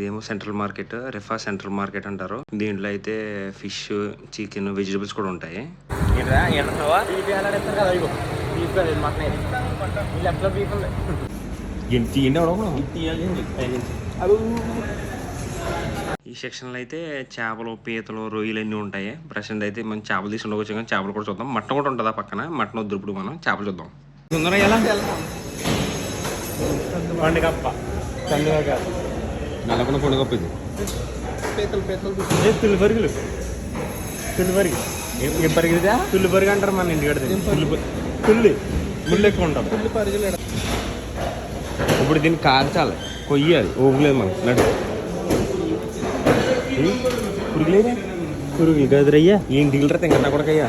ఇదేమో central market రిఫా central market అంటారు. దీంట్లో అయితే ఫిష్ చికెన్ వెజిటబుల్స్ కూడా ఉంటాయి. ఈ సెక్షన్లో అయితే చేపలు పీతలు రొయ్యలు అన్నీ ఉంటాయి. ప్రజెంట్ అయితే మనం చేపలు తీసుకుని వచ్చాం కానీ చేపలు కూడా చూద్దాం. మట్టన్ కూడా ఉంటుందా పక్కన? మట్టన్ వద్దు ఇప్పుడు మనం. చేపలు చూద్దాం. పండుగప్ప. పండుగ నల్లకుండా పండుగ ఇది తుల్లి పరుగులు? తుల్లి పరుగు. ఏం పరుగుదా తుల్లి పరుగు అంటారు మన ఇంటికాడ తుల్లి పరుగు. తుల్లి. ముళ్ళు ఎక్కువ ఉంటాం తుల్లి పరుగులు ఇప్పుడు దీన్ని కాల్చాలి కొయ్యాలి. ఓగులేదు మనం. నడు. పురుగులేదా పురుగులు గదిరయ్యా ఏం దిగులరా తింగన్నా కొడకయ్యా?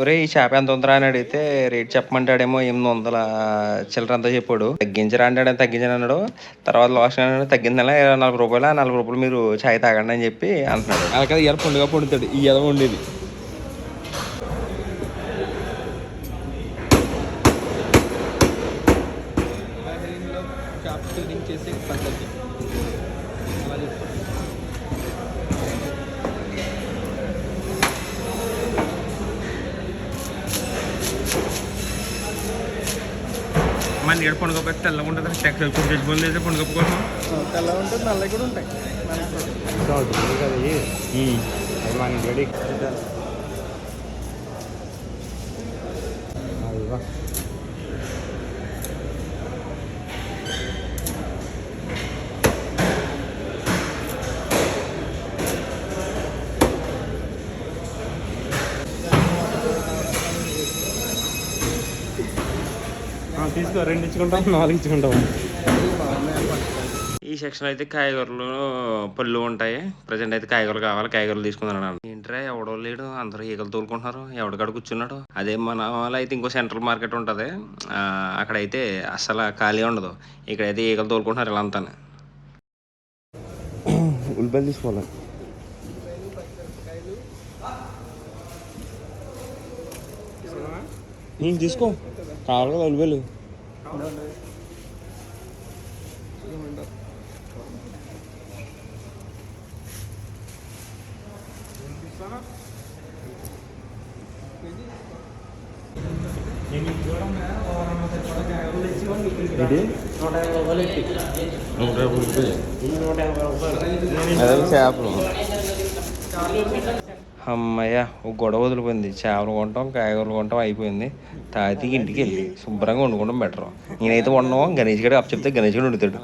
ఒరే ఈ చేప ఎంత ఉందిరా అని అడిగితే రేట్ చెప్పమంటాడేమో ఎనిమిది వందల చిల్లర అంతా చెప్పాడు. తగ్గించరా అంటాడు తగ్గించని అన్నాడు. తర్వాత లాస్ట్ అన్నాడు తగ్గింది నెల ఇరవై నలభై రూపాయలు నలభై రూపాయలు మీరు ఛాయ్ తాగండి అని చెప్పి అంటున్నాడు. అలా కదా ఇవాళ పండుగ పండుతాడు ఈ ఎదవ ఉండేది. మన ఏడు పండుగ పెట్టి తెల్లగా ఉంటుంది. టెక్స్టైల్ కూడా తెచ్చిపోయింది అయితే పండుగ కోసం తెల్ల ఉంటుంది నల్లవి కూడా ఉంటాయి. తీసుకో రెండు ఇచ్చుకుంటాం నాలుగు ఇచ్చుకుంటాం. ఈ సెక్షన్ అయితే కాయగూరలు పళ్ళు ఉంటాయి. ప్రజెంట్ అయితే కాయగూరలు కావాలి కాయగూరలు తీసుకుందాం ఏంట్రా ఎవడో లేడు అందరూ ఈగలు తోలుకుంటున్నారు ఎవడికాడ కూర్చున్నాడు? అదే మన వాళ్ళు అయితే ఇంకో సెంట్రల్ మార్కెట్ ఉంటుంది. అక్కడైతే అస్సలు ఖాళీ ఉండదు. ఇక్కడైతే ఈగలు తోలుకుంటున్నారు ఇలా అంతా ఉల్లిపాయలు తీసుకోవాలి? తీసుకో. కావాలి కదా ఉల్లిపాయలు ఇది నూట యాభై రూపాయలు అదే చేపలు అమ్మయ్య ఒక గొడవ వదిలిపోయింది. చేపలు కొంటాం కాయగూరలు కొంటాం అయిపోయింది. తాతికి ఇంటికి వెళ్ళి శుభ్రంగా వండుకోవడం బెటర్. నేనైతే వండము గణేష్ గడి అప్ చెప్తే గణేష్ గడి వండుతాడు.